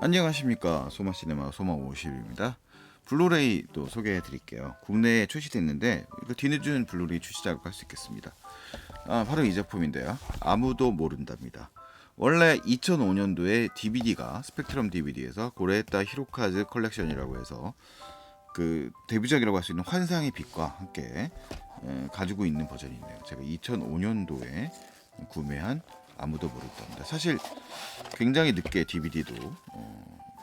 안녕하십니까. 소마시네마 소마50입니다. 블루레이 또 소개해 드릴게요. 국내에 출시됐는데 이거 뒤늦은 블루레이 출시 자격할 수 있겠습니다. 아, 바로 이 작품인데요. 아무도 모른답니다. 원래 2005년도에 DVD가 스펙트럼 DVD에서 고레타 히로카즈 컬렉션이라고 해서 그 데뷔작이라고 할 수 있는 환상의 빛과 함께 에, 가지고 있는 버전이 있네요. 제가 2005년도에 구매한 아무도 모른답니다. 사실 굉장히 늦게 DVD도 어,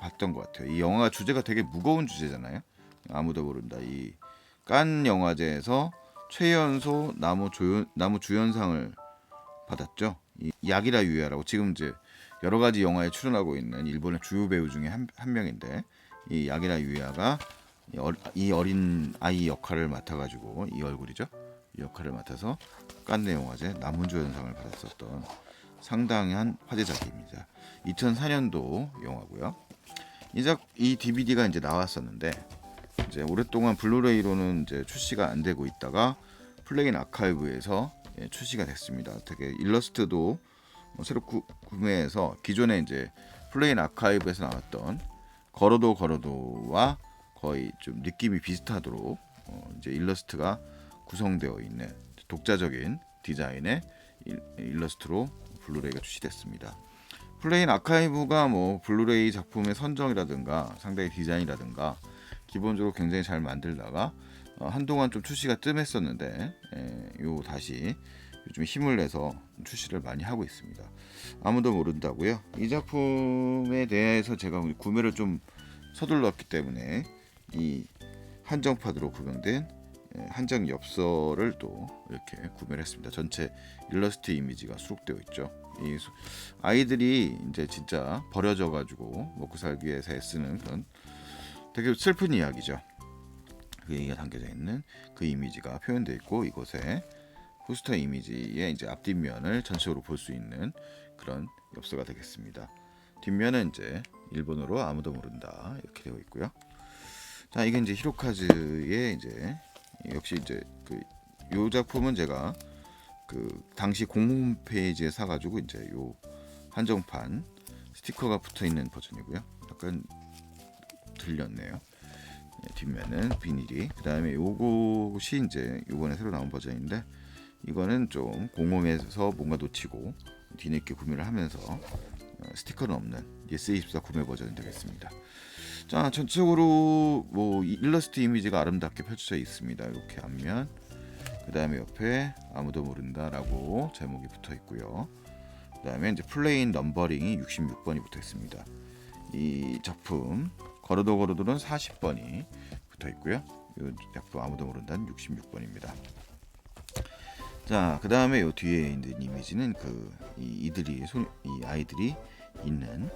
봤던 것 같아요. 이 영화가 주제가 되게 무거운 주제잖아요. 아무도 모른다. 이 깐 영화제에서 최연소 나무 조연 나무 주연상을 받았죠. 이 야기라 유야라고 지금 이제 여러 가지 영화에 출연하고 있는 일본의 주요 배우 중에 한, 한 명인데 이 야기라 유야가 이, 어, 이 어린 아이 역할을 맡아가지고 이 얼굴이죠. 이 역할을 맡아서 깐네 영화제 남문주연상을 받았었던 상당한 화제작입니다. 2004년도 영화고요. 이 작 이 DVD가 이제 나왔었는데 이제 오랫동안 블루레이로는 이제 출시가 안 되고 있다가 플레인 아카이브에서 예, 출시가 됐습니다. 되게 일러스트도 뭐 새로 구, 구매해서 기존에 이제 플레인 아카이브에서 나왔던 걸어도 걸어도와 거의 좀 느낌이 비슷하도록 어, 이제 일러스트가 구성되어 있는 독자적인 디자인의 일, 일러스트로 블루레이가 출시됐습니다. 플레인 아카이브가 뭐 블루레이 작품의 선정이라든가 상당히 디자인이라든가 기본적으로 굉장히 잘 만들다가 어, 한동안 좀 출시가 뜸했었는데 에, 요 다시 요즘 힘을 내서 출시를 많이 하고 있습니다. 아무도 모른다고요. 이 작품에 대해서 제가 구매를 좀 서둘렀기 때문에 이 한정판으로 구성된 에, 한정 엽서를 또 이렇게 구매를 했습니다. 전체 일러스트 이미지가 수록되어 있죠. 이 소- 아이들이 이제 진짜 버려져 가지고 먹고 살기 위해서 애쓰는 그런 되게 슬픈 이야기죠. 그 얘기가 담겨져 있는 그 이미지가 표현되어 있고 이곳에 포스터 이미지의 이제 앞뒷면을 전체적으로 볼 수 있는 그런 엽서가 되겠습니다. 뒷면은 이제 일본어로 아무도 모른다 이렇게 되어 있고요. 자 이게 이제 히로카즈의 이제 역시 이제 그 요 작품은 제가 그 당시 공홈 페이지에 사가지고 이제 요 한정판 스티커가 붙어 있는 버전이고요. 약간 들렸네요. 예, 뒷면은 비닐이. 그 다음에 요것이 이제 요번에 새로 나온 버전인데 이거는 좀 공홈에서 뭔가 놓치고 뒤늦게 구매를 하면서 어, 스티커는 없는 예스24 구매 버전이 되겠습니다. 자 전체적으로 뭐이 일러스트 이미지가 아름답게 펼쳐져 있습니다. 이렇게 앞면 그 다음에 옆에 아무도 모른다라고 제목이 붙어 있고요. 그 다음에 이제 플레인 넘버링이 66번이 붙어 있습니다. 이 작품 걸어도 걸어도는 40번이 붙어 있고요. 이 작품 아무도 모른다는 66번입니다. 자, 그 다음에 요 뒤에 있는 이미지는 그 이, 이들이 손, 이 아이들이 있는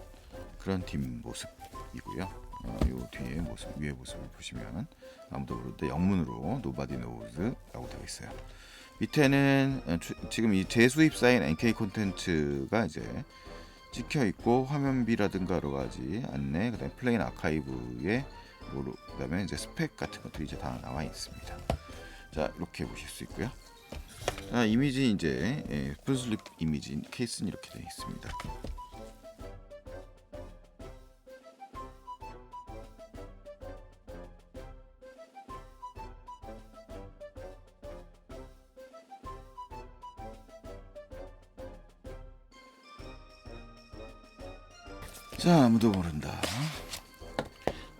그런 뒷 모습이고요. 어, 요 뒤에 모습 위에 모습을 보시면 아무도 모르는데 영문으로 Nobody Knows라고 되어 있어요. 밑에는 어, 주- 지금 이 재수입사인 NK 콘텐츠가 이제 찍혀 있고 화면비라든가 여러 가지 안내, 그다음에 플레인 아카이브에 뭐로 그다음에 이제 스펙 같은 것들이 이제 다 나와 있습니다. 자 이렇게 보실 수 있고요. 자 이미지 이제 예, 풀슬립 이미지 케이스는 이렇게 되어 있습니다. 자 아무도 모른다.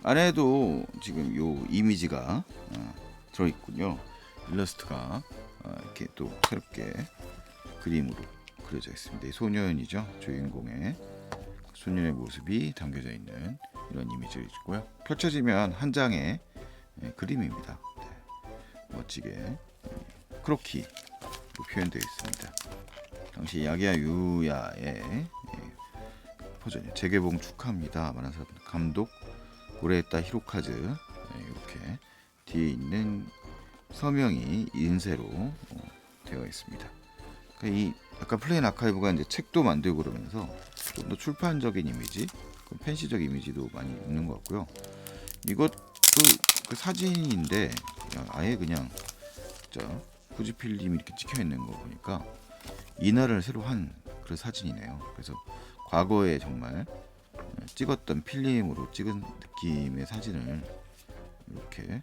안에도 지금 요 이미지가 어, 들어 있군요. 일러스트가 어, 이렇게 또 새롭게 그림으로 그려져 있습니다. 이 소년이죠. 주인공의 소년의 모습이 담겨져 있는 이런 이미지이고요. 펼쳐지면 한 장의 예, 그림입니다. 네. 멋지게 예, 크로키로 표현되어 있습니다. 당시 야기야 유야의 예, 버전이요. 재개봉 축하합니다. 사람 감독 고레타 히로카즈 네, 이렇게 뒤에 있는 서명이 인쇄로 어, 되어 있습니다. 그러니까 이 약간 플레인 아카이브가 이제 책도 만들고 그러면서 좀 더 출판적인 이미지, 그 팬시적 이미지도 많이 있는 것 같고요. 이것도 그 사진인데 아예 그냥 진짜 후지필름이 이렇게 찍혀 있는 거 보니까 인화를 새로 한 그런 사진이네요. 그래서 과거에 정말 찍었던 필름으로 찍은 느낌의 사진을 이렇게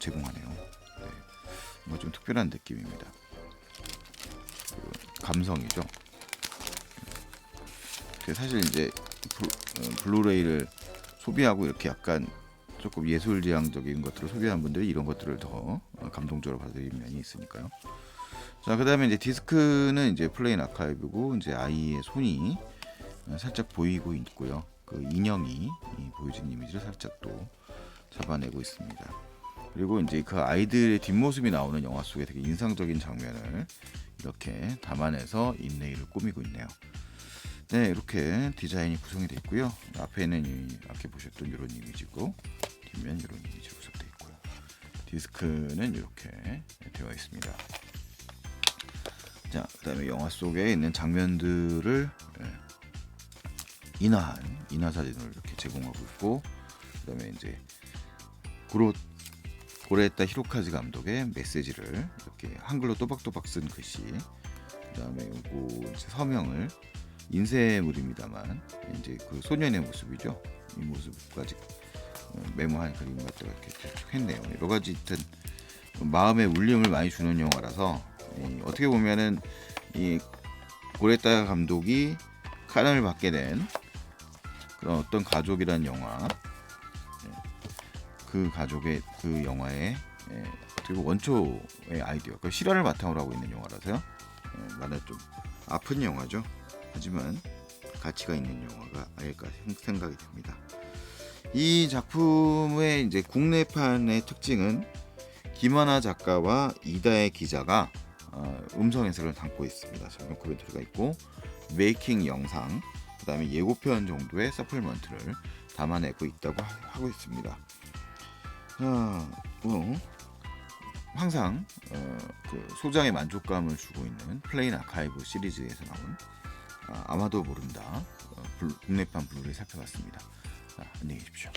제공하네요. 네. 뭔가 좀 특별한 느낌입니다. 그 감성이죠. 그 사실 이제 블, 어, 블루레이를 소비하고 이렇게 약간 조금 예술지향적인 것들을 소비하는 분들이 이런 것들을 더 어, 감동적으로 받아들이는 면이 있으니까요. 자, 그다음에 이제 디스크는 이제 플레인 아카이브고 이제 아이의 손이 어, 살짝 보이고 있고요. 그 인형이 이 보여진 이미지를 살짝 또 잡아내고 있습니다. 그리고 이제 그 아이들의 뒷모습이 나오는 영화 속에 되게 인상적인 장면을 이렇게 담아내서 인레이를 꾸미고 있네요. 네, 이렇게 디자인이 구성이 되어 있고요. 앞에는 이 앞에 보셨던 이런 이미지고 뒷면 이런 이미지로 구성되어 있고요. 디스크는 이렇게 되어 있습니다. 자, 그다음에 영화 속에 있는 장면들을 예, 인화한 인화 사진을 이렇게 제공하고 있고, 그다음에 이제 고로 고레타 히로카즈 감독의 메시지를 이렇게 한글로 또박또박 쓴 글씨, 그다음에 요거 이제 서명을 인쇄물입니다만 이제 그 소년의 모습이죠. 이 모습까지 어, 메모한 그림 같다 이렇게 했네요. 여러 가지 하여튼 마음의 울림을 많이 주는 영화라서 이 어떻게 보면은 이 고레타 감독이 카난을 받게 된 그런 어떤 가족이란 영화. 예, 그 가족의 그 영화의 예, 어떻게 보면 원초의 아이디어. 그 실화를 바탕으로 하고 있는 영화라서요. 예, 많은 좀 아픈 영화죠. 하지만 가치가 있는 영화가 아닐까 생- 생각이 됩니다. 이 작품의 이제 국내판의 특징은 김하나 작가와 이다혜 기자가 어, 음성 해설을 담고 있습니다. 설명 코멘트가 있고 메이킹 영상, 그 다음에 예고편 정도의 서플먼트를 담아내고 있다고 하- 하고 있습니다. 자, 뭐 항상 어, 그 소장의 만족감을 주고 있는 플레인 아카이브 시리즈에서 나온 아, 아마도 모른다 어, 국내판 블루를 살펴봤습니다. 자, 안녕히 계십시오.